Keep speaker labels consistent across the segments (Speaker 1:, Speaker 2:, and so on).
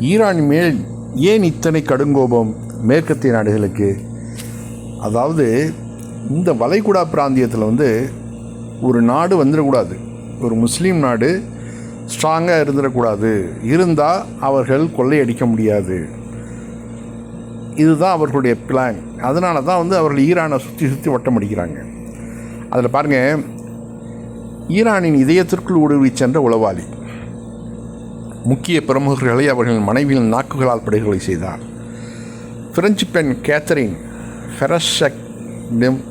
Speaker 1: Iran மேல் ஏன் இத்தனை கடுங்கோபம் மேற்கத்திய நாடுகளுக்கு? அதாவது இந்த வளைகுடா பிராந்தியத்தில் வந்து ஒரு நாடு வந்துடக்கூடாது. ஒரு முஸ்லீம் நாடு ஸ்ட்ராங்காக இருந்துடக்கூடாது. இருந்தால் அவர்கள் கொள்ளையடிக்க முடியாது. இதுதான் அவர்களுடைய பிளான். அதனால தான் வந்து அவர்கள் ஈரானை சுற்றி சுற்றி வட்டம் அடிக்கிறாங்க. அதில் பாருங்கள் ஈரானின் இதயத்திற்குள் ஊடுருவி சென்ற உளவாளி. முக்கிய பிரமுகர்களை அவர்கள் மனைவியின் நாக்குகளால் படுகொலை செய்தார் பிரெஞ்சு பெண் கேத்தரின் ஃபெரஷக்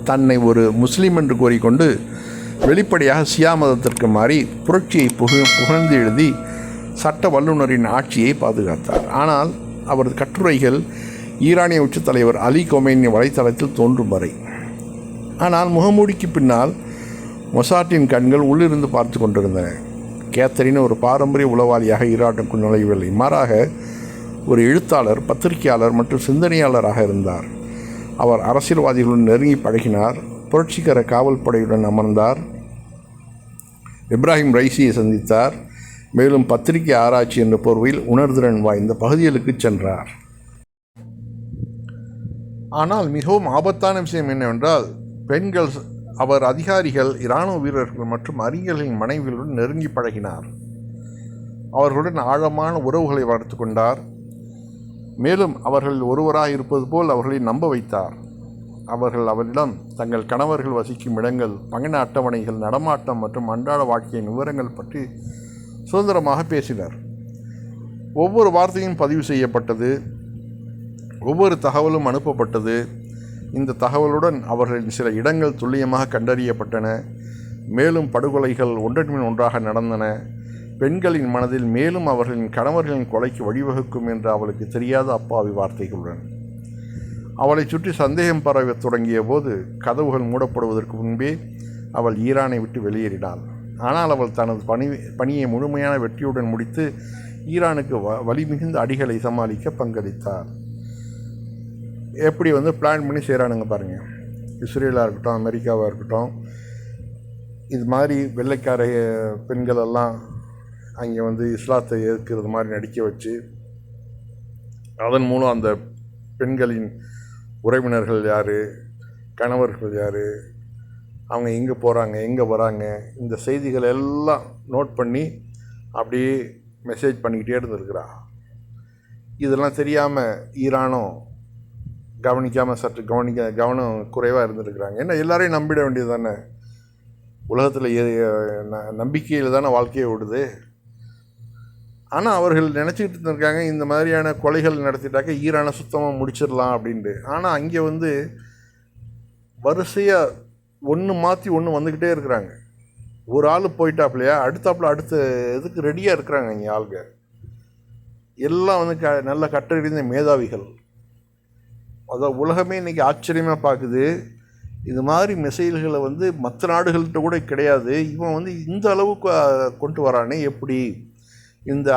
Speaker 1: தன்னை ஒரு முஸ்லீம் என்று கூறிக்கொண்டு வெளிப்படையாக சியா மதத்திற்கு மாறி புரட்சியை புகு புகழ்ந்து எழுதி சட்ட வல்லுநரின் ஆட்சியை பாதுகாத்தார். ஆனால் அவரது கட்டுரைகள் ஈரானிய உச்சத்தலைவர் அலி கொமேனி வலைத்தளத்தில் தோன்றும் வரை. ஆனால் முகமூடிக்கு பின்னால் மொசாட்டின் கண்கள் உள்ளிருந்து பார்த்து கொண்டிருந்தன. கேத்தரின் ஒரு பாரம்பரிய உளவாளியாக ஈராட்டுக்குள் நுழையவில்லை. மாறாக ஒரு எழுத்தாளர் பத்திரிகையாளர் மற்றும் சிந்தனையாளராக இருந்தார். அவர் அரசியல்வாதிகளுடன் நெருங்கி பழகினார். புரட்சிகர காவல்படையுடன் அமர்ந்தார். இப்ராஹிம் ரைசியை சந்தித்தார். மேலும் பத்திரிகை ஆராய்ச்சி என்ற போர்வையில் உணர்திறன் வாய்ந்த பகுதிகளுக்கு சென்றார். ஆனால் மிகவும் ஆபத்தான விஷயம் என்னவென்றால் பெண்கள் அவர் அதிகாரிகள் இராணுவ வீரர்கள் மற்றும் அறிஞர்களின் மனைவிகளுடன் நெருங்கி பழகினார். அவர்களுடன் ஆழமான உறவுகளை வளர்த்து கொண்டார். மேலும் அவர்கள் ஒருவராக இருப்பது போல் அவர்களை நம்ப வைத்தார். அவர்கள் அவரிடம் தங்கள் கணவர்கள் வசிக்கும் இடங்கள் பங்கின அட்டவணைகள் நடமாட்டம் மற்றும் அன்றாட வாழ்க்கையின் விவரங்கள் பற்றி சுதந்திரமாக பேசினர். ஒவ்வொரு வார்த்தையும் பதிவு செய்யப்பட்டது. ஒவ்வொரு தகவலும் அனுப்பப்பட்டது. இந்த தகவலுடன் அவர்களின் சில இடங்கள் துல்லியமாக கண்டறியப்பட்டன. மேலும் படுகொலைகள் ஒன்றன்பின் ஒன்றாக நடந்தன. பெண்களின் மனதில் மேலும் அவர்களின் கணவர்களின் கொலைக்கு வழிவகுக்கும் என்று அவளுக்கு தெரியாத அப்பாவி வார்த்தைகளுடன். அவளை சுற்றி சந்தேகம் பரவத் தொடங்கிய போது கதவுகள் மூடப்படுவதற்கு முன்பே அவள் ஈரானை விட்டு வெளியேறினாள். ஆனால் அவள் தனது பணி பணியை முழுமையான வெற்றியுடன் முடித்து ஈரானுக்கு வ அடிகளை சமாளிக்க பங்களித்தார் எப்படி வந்து பிளான் பண்ணி செய்கிறானுங்க பாருங்கள் இஸ்ரேலாக இருக்கட்டும் அமெரிக்காவாக இருக்கட்டும் இது மாதிரி வெள்ளைக்கார பெண்கள் எல்லாம் அங்கே வந்து இஸ்லாத்தை ஏற்கிறது மாதிரி நடிக்க வச்சு அதன் மூலம் அந்த பெண்களின் உறவினர்கள் யார் கணவர்கள் யார் அவங்க எங்கே போகிறாங்க எங்கே வராங்க இந்த செய்திகள் எல்லாம் நோட் பண்ணி அப்படியே மெசேஜ் பண்ணிக்கிட்டே இருந்திருக்கிறா. இதெல்லாம் தெரியாமல் ஈரானும் கவனிக்காமல் சற்று கவனிக்க கவனம் குறைவாக இருந்திருக்கிறாங்க. ஏன்னா எல்லாரையும் நம்பிட வேண்டியது தானே உலகத்தில் நம்பிக்கையில் தானே வாழ்க்கையை ஓடுது. ஆனால் அவர்கள் நினச்சிக்கிட்டு இருந்திருக்காங்க இந்த மாதிரியான கொலைகள் நடத்திட்டாக்க ஈரானை சுத்தமாக முடிச்சிடலாம் அப்படின்ட்டு. ஆனால் அங்கே வந்து வரிசையாக ஒன்று மாற்றி ஒன்று வந்துக்கிட்டே இருக்கிறாங்க. ஒரு ஆள் போயிட்டாப்லையா? அடுத்தாப்புல அடுத்த இதுக்கு ரெடியாக இருக்கிறாங்க இங்கே ஆளுங்க எல்லாம் வந்து க நல்ல கட்டறிந்த மேதாவிகள். அதான் உலகமே இன்றைக்கி ஆச்சரியமாக பார்க்குது இது மாதிரி மிசைல்களை வந்து மற்ற நாடுகள்கிட்ட கூட கிடையாது. இவன் வந்து இந்த அளவுக்கு கொண்டு வரானே எப்படி? இந்த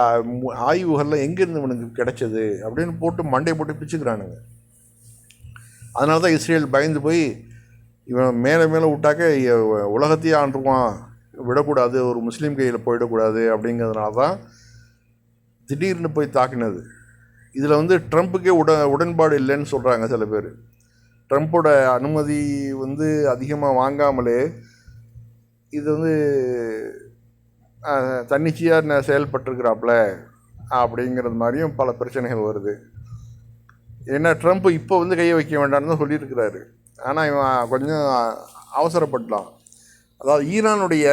Speaker 1: ஆய்வுகள்லாம் எங்கேருந்து இவனுக்கு கிடைச்சது? அப்படின்னு போட்டு மண்டை போட்டு பிச்சுக்கிறானுங்க. அதனால தான் இஸ்ரேல் பயந்து போய் இவன் மேலே மேலே விட்டாக்க உலகத்தையே ஆண்டுருவான். விடக்கூடாது ஒரு முஸ்லீம் கையில் போயிடக்கூடாது அப்படிங்கிறதுனால தான் திடீர்னு போய் தாக்கினது. இதில் வந்து ட்ரம்ப்புக்கே உட உடன்பாடு இல்லைன்னு சொல்கிறாங்க சில பேர். ட்ரம்ப்போட அனுமதி வந்து அதிகமாக வாங்காமலே இது வந்து தன்னிச்சையாக செயல்பட்டுருக்கிறாப்புல அப்படிங்கிறது மாதிரியும் பல பிரச்சனைகள் வருது. ஏன்னா ட்ரம்ப் இப்போ வந்து கையை வைக்க வேண்டாம்னு தான் சொல்லியிருக்கிறாரு. ஆனால் இவன் கொஞ்சம் அவசரப்படலாம் அதாவது ஈரானுடைய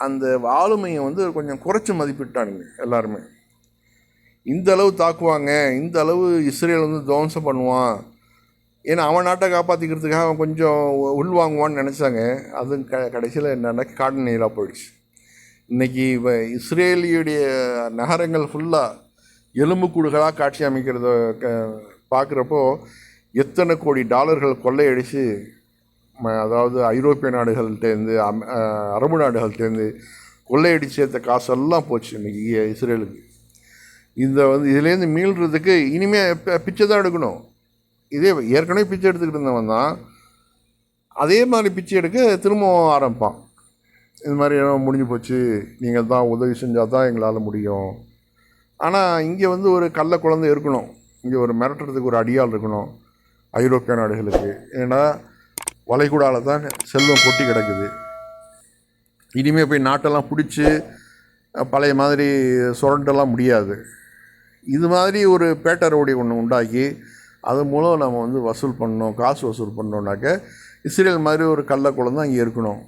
Speaker 1: அந்த ஆளுமையை வந்து கொஞ்சம் குறைச்சி மதிப்பிட்டானுங்க எல்லாருமே. இந்த அளவு தாக்குவாங்க இந்த அளவு இஸ்ரேல் வந்து துவம்சம் பண்ணுவான். ஏன்னா அவன் நாட்டை காப்பாற்றிக்கிறதுக்காக அவன் கொஞ்சம் உள்வாங்குவான்னு நினச்சாங்க. அதுவும் க கடைசியில் என்னென்னா காடு நீராக போயிடுச்சு. இன்றைக்கி இப்போ இஸ்ரேலியுடைய நகரங்கள் ஃபுல்லாக எலும்புக்கூடுகளாக காட்சி அமைக்கிறத க பார்க்குறப்போ எத்தனை கோடி டாலர்கள் கொள்ளையடித்து அதாவது ஐரோப்பிய நாடுகள்கிட்டேருந்து அம் அரபு நாடுகள்கிட்டேருந்து கொள்ளையடிச்சு சேர்த்த காசெல்லாம் போச்சு இன்றைக்கி இஸ்ரேலுக்கு. இந்த வந்து இதுலேருந்து மீள்றதுக்கு இனிமேல் பிச்சை தான் எடுக்கணும். இதே ஏற்கனவே பிச்சை எடுத்துக்கிட்டு இருந்தவன் தான். அதே மாதிரி பிச்சை எடுக்க திரும்பவும் ஆரம்பிப்பான். இது மாதிரி என்ன முடிஞ்சு போச்சு. நீங்கள் தான் உதவி செஞ்சால் தான் எங்களால் முடியும். ஆனால் இங்கே வந்து ஒரு கள்ள குழந்தை இருக்கணும். இங்கே ஒரு மிரட்டுறதுக்கு ஒரு அடியாள் இருக்கணும். ஐரோப்பிய நாடுகளுக்கு. ஏன்னா வளைகுடால தான் செல்வம் கொட்டி கிடக்குது. இனிமேல் போய் நாட்டெல்லாம் பிடிச்சி பழைய மாதிரி சுரண்டெல்லாம் முடியாது. இது மாதிரி ஒரு பேட்டரோடி ஒன்று உண்டாக்கி அது மூலம் நம்ம வந்து வசூல் பண்ணோம் காசு வசூல் பண்ணோம்னாக்க இஸ்ரேல் மாதிரி ஒரு கள்ள தான் இங்கே இருக்கணும்.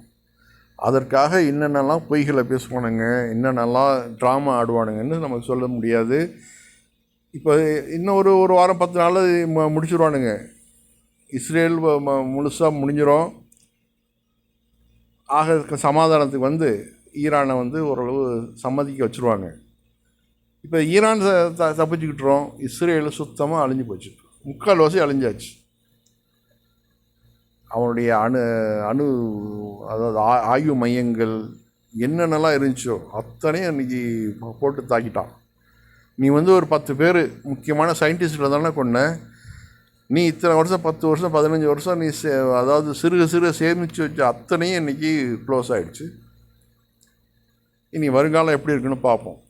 Speaker 1: அதற்காக என்னென்னலாம் பொய்களை பேசுவானுங்க என்னென்னலாம் ட்ராமா ஆடுவானுங்கன்னு நமக்கு சொல்ல முடியாது. இப்போ இன்னும் ஒரு ஒரு வாரம் பத்து நாள் மு இஸ்ரேல் முழுசாக முடிஞ்சிடும் ஆக சமாதானத்துக்கு வந்து ஈரானை வந்து ஓரளவு சம்மதிக்க வச்சுருவாங்க. இப்போ ஈரான் த த- தப்பிச்சுக்கிட்டுறோம். இஸ்ரேல் சுத்தமாக அழிஞ்சு போச்சு. முக்கால்வாசி அழிஞ்சாச்சு. அவனுடைய அணு அணு அதாவது ஆ- ஆய்வு மையங்கள் என்னென்னலாம் இருந்துச்சோ அத்தனையும் அன்றைக்கி போட்டு தாக்கிட்டான். நீ வந்து ஒரு பத்து பேர் முக்கியமான சயின்டிஸ்ட்டில் தானே கொண்ட நீ இத்தனை வருஷம் பத்து வருஷம் பதினஞ்சு வருஷம் நீ சே அதாவது சிறுக சிறுக சேமித்து வச்ச அத்தனையும் இன்றைக்கி க்ளோஸ் ஆகிடுச்சு இனி வருங்காலம் எப்படி இருக்குன்னு பார்ப்போம்.